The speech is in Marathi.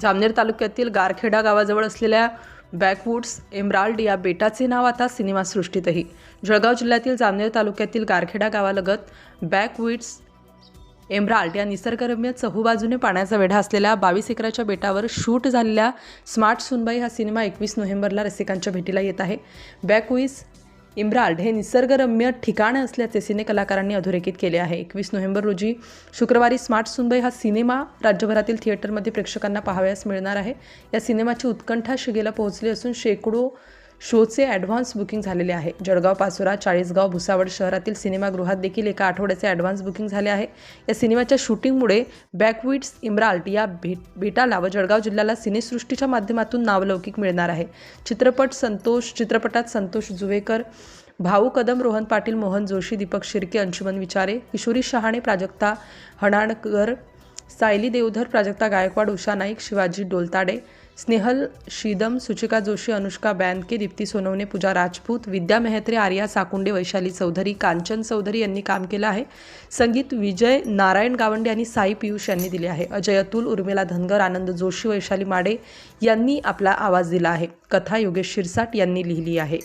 जामनेर तालुक्यातील गारखेडा गावाजवळ असलेल्या बॅकवूड्स एमराल्ड या बेटाचे नाव आता सिनेमासृष्टीतही. जळगाव जिल्ह्यातील जामनेर तालुक्यातील गारखेडा गावालगत बॅकवूड्स एमराल्ड या निसर्गरम्य चहूबाजूने पाण्याचा वेढा असलेल्या बावीस एकराच्या बेटावर शूट झालेल्या स्मार्ट सुनबाई हा सिनेमा एकवीस नोव्हेंबरला रसिकांच्या भेटीला येत आहे. बॅकविस इम्राल्ड हे निसर्गरम्य ठिकाण असल्याचे सिनेकलाकारांनी अधोरेखित केले आहे. एकवीस नोव्हेंबर रोजी शुक्रवारी स्मार्ट सुनबाई हा सिनेमा राज्यभरातील थिएटरमध्ये प्रेक्षकांना पाहावयास मिळणार आहे. या सिनेमाची उत्कंठा शिगेला पोहोचली असून शेकडो शोचे ॲडव्हान्स बुकिंग झालेले आहे. जळगाव पाचोरा चाळीसगाव भुसावळ शहरातील सिनेमागृहात देखील एका आठवड्याचे ॲडव्हान्स बुकिंग झाले आहे. या सिनेमाच्या शूटिंगमुळे बॅकविट्स इम्राल्ट या भेट बेटाला व जळगाव जिल्ह्याला सिनेसृष्टीच्या माध्यमातून नावलौकिक मिळणार आहे. चित्रपट संतोष चित्रपटात संतोष जुवेकर भाऊ कदम रोहन पाटील मोहन जोशी दीपक शिर्के अंशुमन विचारे किशोरी शहाणे प्राजक्ता हणाणकर सायली देवधर प्राजक्ता गायकवाड उषा नाईक शिवाजी डोलताडे स्नेहल शीदम सुचिका जोशी अनुष्का बॅनके दीप्ती सोनवणे पूजा राजपूत विद्या मेहत्रे आर्या साकुंडे वैशाली चौधरी कांचन चौधरी यांनी काम केलं आहे. संगीत विजय नारायण गावंडे आणि साई पियुष यांनी दिले आहे. अजय अतुल उर्मिला धनगर आनंद जोशी वैशाली माडे यांनी आपला आवाज दिला आहे. कथा योगेश शिरसाट यांनी लिहिली आहे.